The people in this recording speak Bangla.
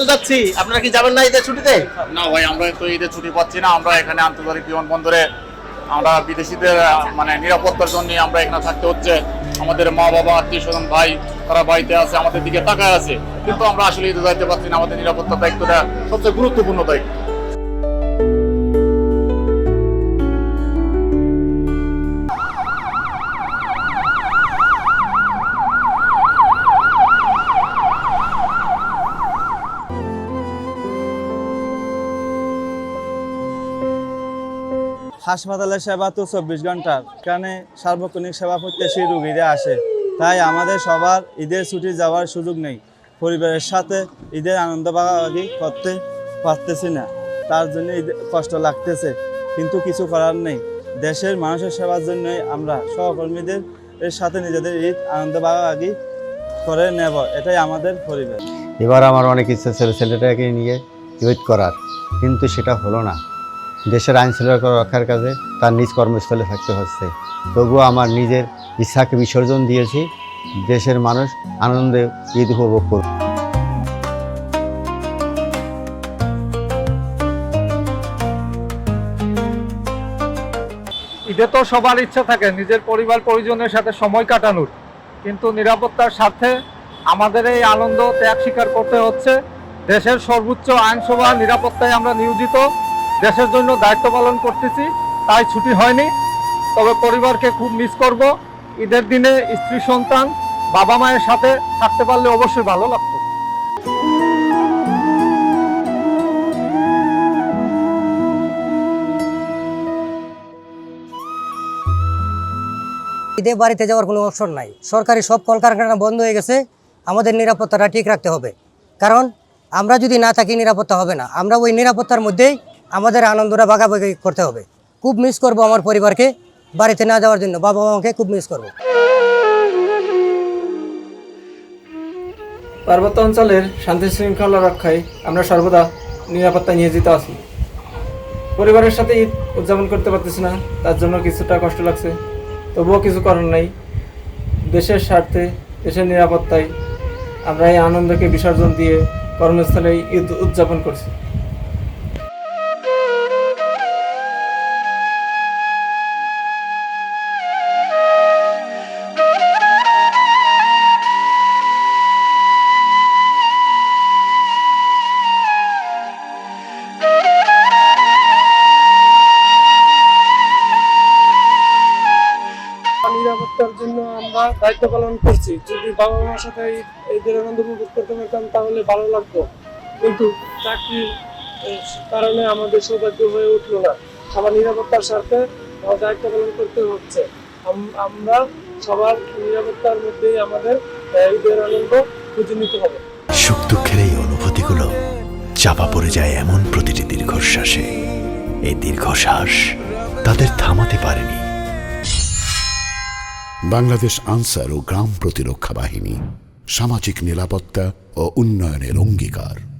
তো যাচ্ছি। আপনারা কি যাবেন না ঈদের ছুটিতে? না ভাই, আমরা তো ঈদের ছুটি পাচ্ছি না। আমরা এখানে আন্তর্জাতিক বিমানবন্দরে আমরা বিদেশিদের মানে নিরাপত্তার জন্য আমরা এখানে থাকতে হচ্ছে। আমাদের মা বাবা, আত্মীয় স্বজন, ভাই, তারা বাড়িতে আছে, আমাদের দিকে তাকায় আছে। কিন্তু আমরা আসলে ঈদে যাইতে পারছি না। আমাদের নিরাপত্তার দায়িত্বটা সবচেয়ে গুরুত্বপূর্ণ দায়িত্ব। হাসপাতালের সেবা তো চব্বিশ ঘণ্টার। এখানে সার্বক্ষণিক সেবা প্রত্যাশী রুগীরা আসে। তাই আমাদের সবার ঈদের ছুটি যাওয়ার সুযোগ নেই। পরিবারের সাথে ঈদের আনন্দ ভাগাভাগি করতে পারতেছি না। তার জন্য কষ্ট লাগতেছে। কিন্তু কিছু করার নেই। দেশের মানুষের সেবার জন্যই আমরা সহকর্মীদের এর সাথে নিজেদের ঈদ আনন্দ ভাগাভাগি করে নেব। এটাই আমাদের পরিবার। এবার আমার অনেক ইচ্ছা ছিল ছেলেটাকে নিয়ে ঈদ করার। কিন্তু সেটা হলো না। দেশের আইন শৃঙ্খলা রক্ষার কাজে তার নিজ কর্মস্থলে থাকতে হচ্ছে। তবুও আমার নিজের ইচ্ছাকে বিসর্জন দিয়েছি, দেশের মানুষ আনন্দে ঈদ উপভোগ করুক। ঈদে তো সবার ইচ্ছা থাকে, নিজের পরিবার পরিজনের সাথে সময় কাটানোর। কিন্তু নিরাপত্তার সাথে আমাদের এই আনন্দ ত্যাগ স্বীকার করতে হচ্ছে। দেশের সর্বোচ্চ আইনসভা নিরাপত্তায় আমরা নিয়োজিত। দেশের জন্য দায়িত্ব পালন করতেছি, তাই ছুটি হয়নি। তবে পরিবারকে খুব মিস করব। ঈদের দিনে স্ত্রী, সন্তান, বাবা মায়ের সাথে থাকতে পারলে অবশ্যই ভালো লাগতো। ঈদে বাড়িতে যাওয়ার কোনো অপশন নাই। সরকারি সব কলকারখানা বন্ধ হয়ে গেছে। আমাদের নিরাপত্তাটা ঠিক রাখতে হবে। কারণ আমরা যদি না থাকি, নিরাপত্তা হবে না। আমরা ওই নিরাপত্তার মধ্যেই আমাদের আনন্দটা ভাগাভাগি করতে হবে। খুব মিস করব আমার পরিবারকে, বাড়িতে না যাওয়ার জন্য। বাবা মাকে খুব মিস করব। পার্বত্য অঞ্চলের শান্তি শৃঙ্খলা রক্ষায় আমরা সর্বদা নিরাপত্তা নিয়োজিত আছি। পরিবারের সাথে ঈদ উদযাপন করতে পারতেছি না, তার জন্য কিছুটা কষ্ট লাগছে। তবুও কিছু করার নাই। দেশের স্বার্থে, দেশের নিরাপত্তায় আমরা এই আনন্দকে বিসর্জন দিয়ে কর্মস্থলে ঈদ উদযাপন করছি। আমরা দায়িত্ব পালন করছি। যদি বাবা মার সাথে এই- ঈদের আনন্দ উপভোগ করতে পারতাম, তাহলে ভালো লাগতো। কিন্তু চাকরির কারণে আমাদের সৌভাগ্য হয়ে উঠল না। আমার নিরাপত্তার স্বার্থে দায়িত্ব পালন করতে হচ্ছে। আমরা সবার নিরাপত্তার মধ্যেই আমাদের ঈদের আনন্দ খুঁজে নিতে হবে। সুখ দুঃখের এই অনুভূতিগুলো চাপা পড়ে যায় এমন প্রতিটি দীর্ঘশ্বাসে। এই দীর্ঘশ্বাস তাদের থামাতে পারেনি। বাংলাদেশ আনসার ও গ্রাম প্রতিরক্ষা বাহিনী সামাজিক নিরাপত্তা ও উন্নয়নের অঙ্গীকার।